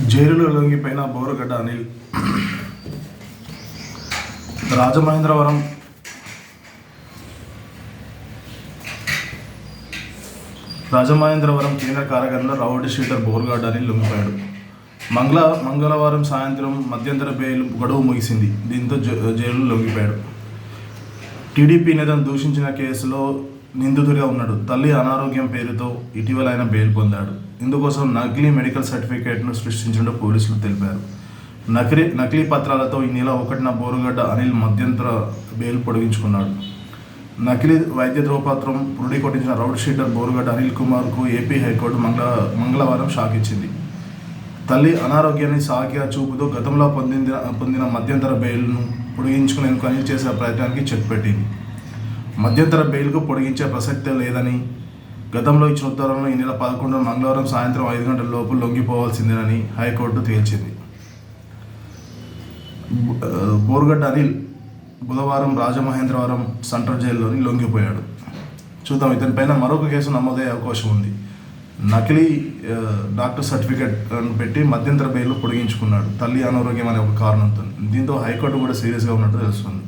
జైలులో లొంగిపోయిన బోరుగడ్డ అనిల్. రాజమహేంద్రవరం. రాజమహేంద్రవరం కేంద్ర కారాగారంలో రౌడీ షీటర్ బోర్గాడ్ అని లొంగిపోయాడు. మంగళ మంగళవారం సాయంత్రం మధ్యంతర బెయిల్ గడువు ముగిసింది. దీంతో జ- జైలులో లొంగిపోయాడు. టీడీపీ నేతను దూషించిన కేసులో నిందితుడిగా ఉన్నాడు. తల్లి అనారోగ్యం పేరుతో ఇటీవల ఆయన బెయిల్ పొందాడు. ఇందుకోసం నకిలీ మెడికల్ సర్టిఫికేట్ను సృష్టించినట్టు పోలీసులు తెలిపారు. నకిలీ నకిలీ పత్రాలతో ఈ నెల ఒకటిన బోరుగడ్డ అనిల్ మధ్యంతర బెయిల్ పొడిగించుకున్నాడు. నకిలీ వైద్య ధ్రువపత్రం పురుడి కొట్టించిన రౌడ్ షీటర్ బోరుగడ్డ అనిల్ కుమార్కు ఏపీ హైకోర్టు మంగళ మంగళవారం షాక్ ఇచ్చింది తల్లి అనారోగ్యాన్ని సాకిగా చూపుతూ గతంలో పొందిన పొందిన మధ్యంతర బెయిల్ను పొడిగించుకునేందుకు అనిల్ చేసే ప్రయత్నానికి చెక్ పెట్టింది. మధ్యంతర బెయిల్కు పొడిగించే ప్రసక్తే లేదని గతంలో ఇచ్చిన ఉత్తర్వులను ఈ నెల పదకొండు మంగళవారం సాయంత్రం ఐదు గంటల లోపు లొంగిపోవాల్సిందేనని హైకోర్టు తేల్చింది. బోర్గడ్డ అనిల్ బుధవారం రాజమహేంద్రవరం సెంట్రల్ జైల్లోని లొంగిపోయాడు. చూద్దాం ఇతని పైన మరొక కేసు నమోదయ్యే అవకాశం ఉంది. నకిలీ డాక్టర్ సర్టిఫికేట్ అని పెట్టి మధ్యంతర బెయిల్ పొడిగించుకున్నాడు తల్లి అనారోగ్యం అనే ఒక కారణంతో. దీంతో హైకోర్టు కూడా సీరియస్గా ఉన్నట్టు తెలుస్తుంది.